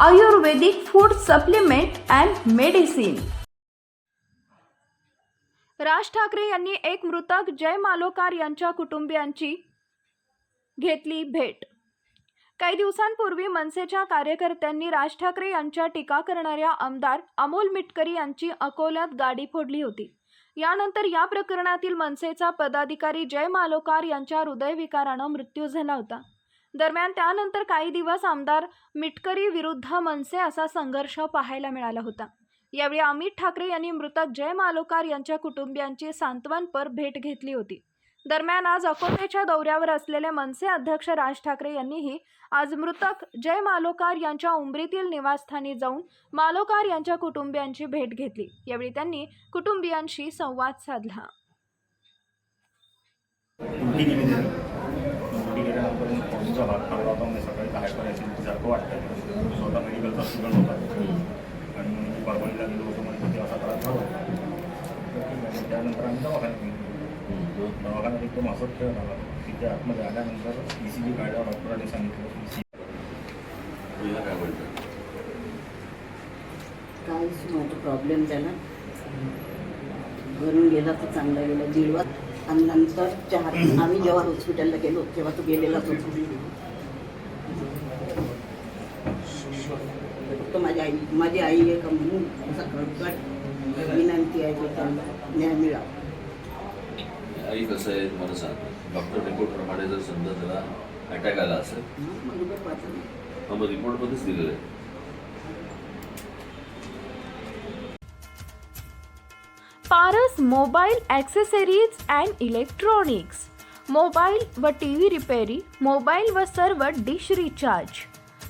Ayurvedic food supplement and medicine. Raj Thackeray यांनी एक मृतक जय मालोकार यांच्या कुटुंबियांची घेतली भेट. काही दिवसांपूर्वी मनसेच्या कार्यकर्त्यांनी राज ठाकरे यांच्या टीका करणाऱ्या आमदार अमोल मिटकरी यांची अकोल्यात गाडी फोडली होती. यानंतर या प्रकरणातील मनसेचा पदाधिकारी जय मालोकार यांच्या हृदयविकारानं मृत्यू झाला होता. दरम्यान त्यानंतर काही दिवस आमदार मिटकरी विरुद्ध मनसे असा संघर्ष पाहायला मिळाला होता. यावेळी अमित ठाकरे यांनी मृतक जय मालोकार यांच्या कुटुंबियांची सांत्वनपर भेट घेतली होती. दरम्यान आज अकोल्याच्या दौऱ्यावर असलेले मनसे अध्यक्ष राज ठाकरे यांनीही आज मृतक जय मालोकार यांच्या उंबरीतील निवासस्थानी जाऊन मालोकार यांच्या कुटुंबियांची भेट घेतली. यावेळी त्यांनी कुटुंबियांशी संवाद साधला उलटी गेली त्याने उलटी गेल्यानंतर मग पाऊसचा भाग पडला होता म्हणजे बाहेर पडायची सारखं वाटतं स्वतः मेडिकलचा स्टुडंट होता आणि मग परभणीला गेलो होतो म्हणजे असा त्रास झाला होता. त्यानंतर आम्ही दवाखान्यात गेलो दवाखान्यात एकदम असं खेळ झाला तिथे आतमध्ये आल्यानंतर ई सी जी काढल्यावर डॉक्टरांनी सांगितलं की सी तुला काय नव्हतं प्रॉब्लेम झाला घरून गेला तर चांगला गेला दीड वाज आणि नंतर चार आम्ही जेव्हा हॉस्पिटलला गेलो तेव्हा तो गेलेलाच होता फक्त माझी आई माझी आई आहे का म्हणून असा कडकट विनंती आहे की त्यांना. न्याय मिळावा. आई कसं आहे मला सांग डॉक्टर रिपोर्टप्रमाणे जर समजा त्याला अटॅक आला असेल. हा मग रिपोर्टमध्येच दिलेलं आहे. Paras mobile accessories and electronics mobile व टी व्ही रिपेरी मोबाईल व सर्व डिश रिचार्ज